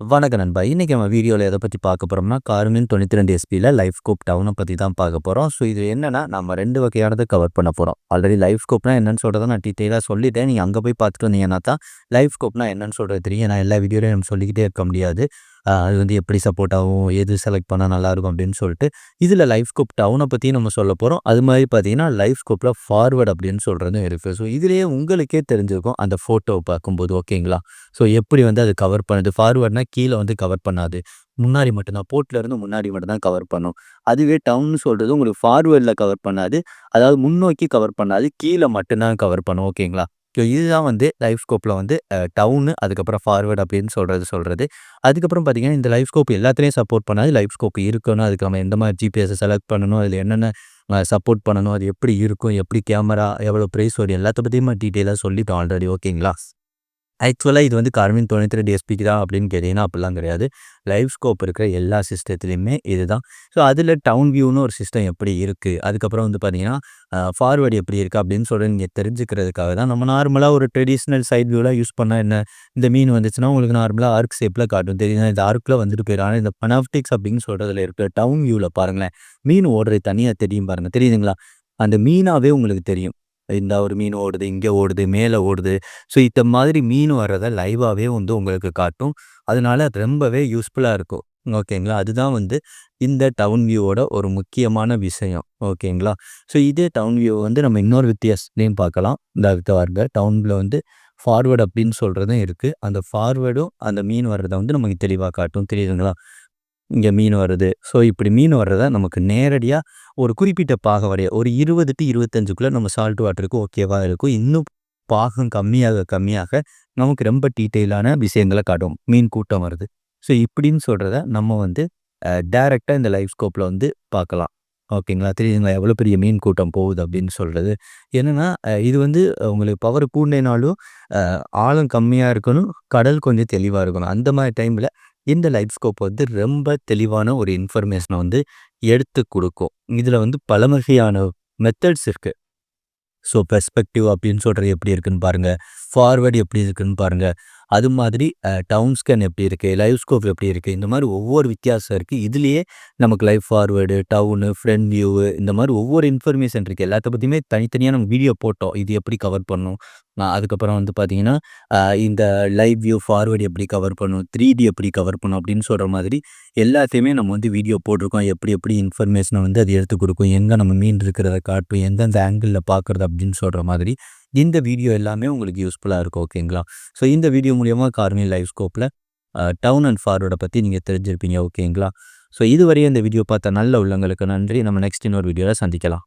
வணக்க நண்பா. இன்றைக்கி நம்ம வீடியோவில் எதை பற்றி பார்க்க போகிறோம்னா கார்மின் தொண்ணூற்றி ரெண்டு எஸ்பியில் லைஃப் கோப் டவுனை பற்றி தான் பார்க்க போகிறோம் ஸோ இது என்னென்னா நம்ம ரெண்டு வகையானதை கவர் பண்ண போகிறோம் ஆல்ரெடி லைஃப் கோப்னா என்னென்னு சொல்கிறத நான் டீட்டெயிலாக சொல்லிட்டேன். நீங்கள் அங்கே போய் பார்த்துட்டு வந்தீங்கன்னா தான் லைஃப் கோப்னா என்னென்னு சொல்கிறது தெரியும். நான் எல்லா வீடியோலையும் நம்ம சொல்லிக்கிட்டே இருக்க முடியாது. அது வந்து எப்படி சப்போர்ட் ஆகும் எது செலக்ட் பண்ணால் நல்லாயிருக்கும் அப்படின்னு சொல்லிட்டு இதில் லைஃப் ஸ்கோப் டவுனை பற்றி நம்ம சொல்ல போகிறோம் அது மாதிரி பார்த்தீங்கன்னா லைஃப் ஸ்கோப்பில் ஃபார்வர்ட் அப்படின்னு சொல்கிறதும் இருக்குது ஸோ இதுலேயே உங்களுக்கே தெரிஞ்சிருக்கும் அந்த ஃபோட்டோவை பார்க்கும்போது ஓகேங்களா ஸோ எப்படி வந்து அது கவர் பண்ணுது? ஃபார்வர்ட்னா கீழே வந்து கவர் பண்ணாது. முன்னாடி மட்டும்தான் போர்ட்லருந்து முன்னாடி மட்டும்தான் கவர் பண்ணும். அதுவே டவுன் சொல்கிறது உங்களுக்கு ஃபார்வேர்டில் கவர் பண்ணாது. அதாவது முன்னோக்கி கவர் பண்ணாது கீழே மட்டும்தான் கவர் பண்ணும் ஓகேங்களா ஸோ இதுதான் வந்து லைஃப் ஸ்கோப்பில் வந்து டவுனு அதுக்கப்புறம் ஃபார்வர்ட் அப்படின்னு சொல்கிறது சொல்கிறது அதுக்கப்புறம் பார்த்தீங்கன்னா இந்த லைஃப் ஸ்கோப் எல்லாத்துலேயும் சப்போர்ட் பண்ணாது. லைஃப் ஸ்கோப் இருக்கணும். அதுக்கு நம்ம எந்த மாதிரி ஜிபிஎஸை செலக்ட் பண்ணணும். அதில் என்னென்ன சப்போர்ட் பண்ணணும். அது எப்படி இருக்கும்? எப்படி கேமரா? எவ்வளோ ப்ரைஸ் வரும்? எல்லாத்த பற்றியுமா டீட்டெயிலாக சொல்லிவிட்டு ஆல்ரெடி ஓகேங்களா? ஆக்சுவலாக இது வந்து கார்மின் தொண்ணூற்றி ரெண்டு எஸ்பிக்கு தான் அப்படின்னு கேட்டிங்கன்னா அப்படிலாம் கிடையாது. லைவ் ஸ்கோப் இருக்கிற எல்லா சிஸ்டத்துலேயுமே இதுதான். ஸோ அதில் டவுன் வியூன்னு ஒரு சிஸ்டம் எப்படி இருக்குது அதுக்கப்புறம் வந்து பார்த்தீங்கன்னா ஃபார்வேர்டு எப்படி இருக்குது அப்படின்னு சொல்கிற நீங்கள் தெரிஞ்சுக்கிறதுக்காக தான். நம்ம நார்மலாக ஒரு ட்ரெடிஷ்னல் சைட் வியூலாம் யூஸ் பண்ணால் என்ன? இந்த மீன் வந்துச்சுன்னா உங்களுக்கு நார்மலாக ஆர்க் ஷேப்பில் காட்டும். தெரியும் இந்த ஆர்க்கில் வந்துட்டு போயிடும் ஆனால் இந்த பனாப்டிக்ஸ் அப்படின்னு சொல்கிறதுல இருக்கிற டவுன் வியூவில் பாருங்களேன். மீன் ஓடுறது தனியாக தெரியும் பாருங்கள் தெரியுதுங்களா? அந்த மீனாகவே உங்களுக்கு தெரியும். இந்த ஒரு மீன் ஓடுது இங்கே ஓடுது மேலே ஓடுது. ஸோ இந்த மாதிரி மீன் வர்றதை லைவாகவே வந்து உங்களுக்கு காட்டும். அதனால ரொம்பவே யூஸ்ஃபுல்லாக இருக்கும். ஓகேங்களா? அதுதான் வந்து இந்த டவுன் வியூவோட ஒரு முக்கியமான விஷயம். ஓகேங்களா? ஸோ இதே டவுன் வியூ வந்து நம்ம இன்னொரு வித்தியாசத்தையும் பார்க்கலாம். இந்த அடுத்த வார்த்தை டவுனில் வந்து ஃபார்வேர்டு அப்படின்னு சொல்கிறதும் இருக்குது அந்த ஃபார்வேர்டும் அந்த மீன் வர்றதை வந்து நமக்கு தெளிவாக காட்டும். தெரியுதுங்களா இங்கே மீன் வருது. ஸோ இப்படி மீன் வர்றதை நமக்கு நேரடியாக ஒரு குறிப்பிட்ட பாகம் வரைய ஒரு இருபது டு இருபத்தஞ்சுக்குள்ளே நம்ம சால்ட் வாட்டருக்கு ஓகேவாக இருக்கும். இன்னும் பாகம் கம்மியாக கம்மியாக நமக்கு ரொம்ப டீட்டெயிலான விஷயங்களை காட்டும். மீன் கூட்டம் வருது. ஸோ இப்படின்னு சொல்கிறத நம்ம வந்து டைரெக்டாக இந்த லைஃப் ஸ்கோப்பில் வந்து பார்க்கலாம். ஓகேங்களா தெரியுதுங்களா? எவ்வளோ பெரிய மீன் கூட்டம் போகுது அப்படின்னு சொல்கிறது என்னென்னா இது வந்து உங்களுக்கு பவர் கூண்டினாலும் ஆழம் கம்மியாக இருக்கணும். கடல் கொஞ்சம் தெளிவாக இருக்கணும். அந்த மாதிரி டைமில் இந்த லைட் ஸ்கோப் வந்து ரொம்ப தெளிவான ஒரு இன்ஃபர்மேஷனை வந்து எடுத்து கொடுக்கும். இதில் வந்து பல வகையான மெத்தட்ஸ் இருக்குது ஸோ பெர்ஸ்பெக்டிவ் அப்படின்னு சொல்கிறது எப்படி இருக்குன்னு பாருங்கள் ஃபார்வேர்டு எப்படி இருக்குன்னு பாருங்கள் அது மாதிரி டவுன் ஸ்கேன் எப்படி இருக்குது லைவ் ஸ்கோப் எப்படி இருக்குது இந்த மாதிரி ஒவ்வொரு வித்தியாசம் இருக்குது இதுலேயே நமக்கு life forward down front view இந்த மாதிரி ஒவ்வொரு இன்ஃபர்மேஷன் இருக்குது எல்லாத்த பற்றியுமே தனித்தனியாக நம்ம வீடியோ போட்டோம். இது எப்படி கவர் பண்ணும்? அதுக்கப்புறம் வந்து பார்த்தீங்கன்னா இந்த லைவ் வியூ ஃபார்வேர்டு எப்படி கவர் பண்ணும்? த்ரீ டி எப்படி கவர் பண்ணும்? அப்படின்னு சொல்கிற மாதிரி எல்லாத்தையுமே நம்ம வந்து வீடியோ போட்டிருக்கோம். எப்படி எப்படி இன்ஃபர்மேஷனை வந்து அது எடுத்து கொடுக்கும்? எங்கே நம்ம மீன் இருக்கிறத காட்டும்? எந்தெந்த ஆங்கிளில் பார்க்குறது அப்படின்னு சொல்கிற மாதிரி இந்த வீடியோ எல்லாமே உங்களுக்கு யூஸ்ஃபுல்லாக இருக்கும் ஓகேங்களா ஸோ இந்த வீடியோ மூலியமாக கார்மின் லைஃப் ஸ்கோப்பில் டவுன் அண்ட் ஃபார்வர்டை பற்றி நீங்கள் தெரிஞ்சிருப்பீங்க ஓகேங்களா ஸோ இதுவரையும் இந்த வீடியோ பார்த்த நல்ல உள்ளங்களுக்கு நன்றி. நம்ம நெக்ஸ்ட் இன்னொரு வீடியோவில் சந்திக்கலாம்.